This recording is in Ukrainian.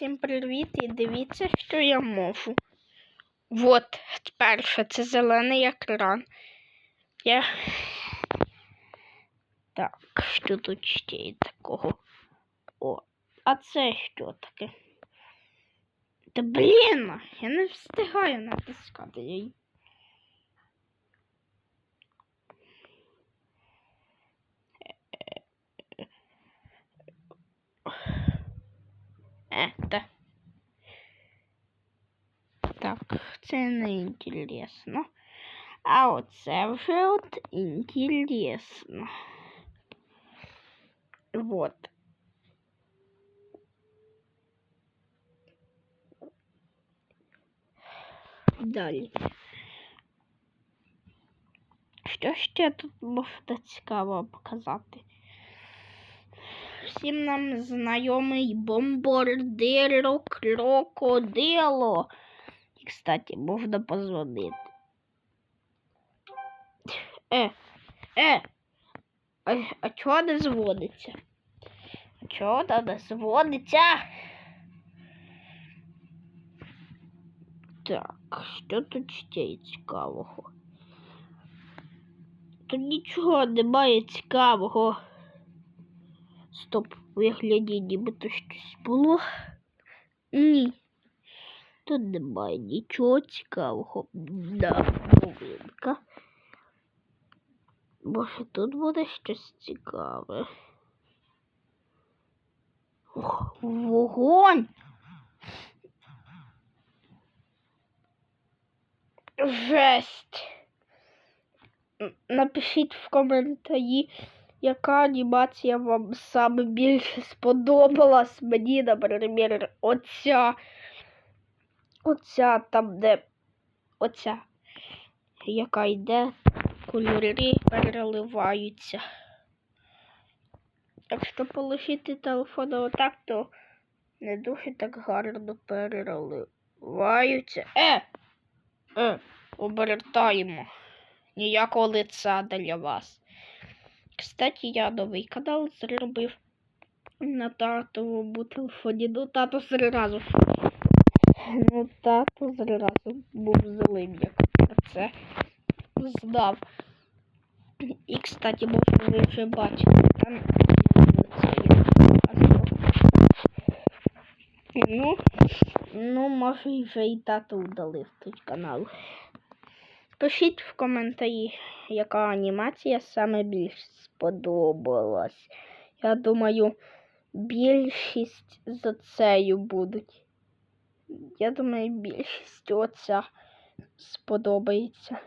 Всім привіт і дивіться, що я можу. Вот, перше, це зелений екран. Я... Так, що тут ще є такого? О, а це що таке? Та блін, я не встигаю натискати Это. Так, це не інтересно. А оце вже от інтересно. Вот. Далі. Що ще тут можна цікаво показати? Всім нам знайомий бомбардиро крокодило. І, кстати, можна позвонити. Е, е, а, а чого не зводиться? А чого не зводиться? Так, що тут ще є цікавого? Тут нічого немає цікавого. Стоп, вигляді нібито щось було. Ні. Тут немає нічого цікавого. Да, новинка. Може тут буде щось цікаве. Ох, вогонь! Жесть! Напишіть в коментарі, яка анімація вам саме більше сподобалась. Мені, наприклад, оця. Оця там, де оця, яка йде, кольори переливаються. Якщо полишити телефон отак, то не дуже так гарно переливаються. Е! Е, обертаємо. Ніякого лица для вас. Кстати, я новий канал зробив на татовому телефоні. Ну, тато зразу. Ну, тато зразу був злим, як це знав. І, кстати, може ви вже бачили там. Ну, ну, може, вже і тато удалив той канал. Пишіть в коментарі, яка анімація саме більш сподобалась. Я думаю, більшість за цею будуть. Я думаю, більшість оця сподобається.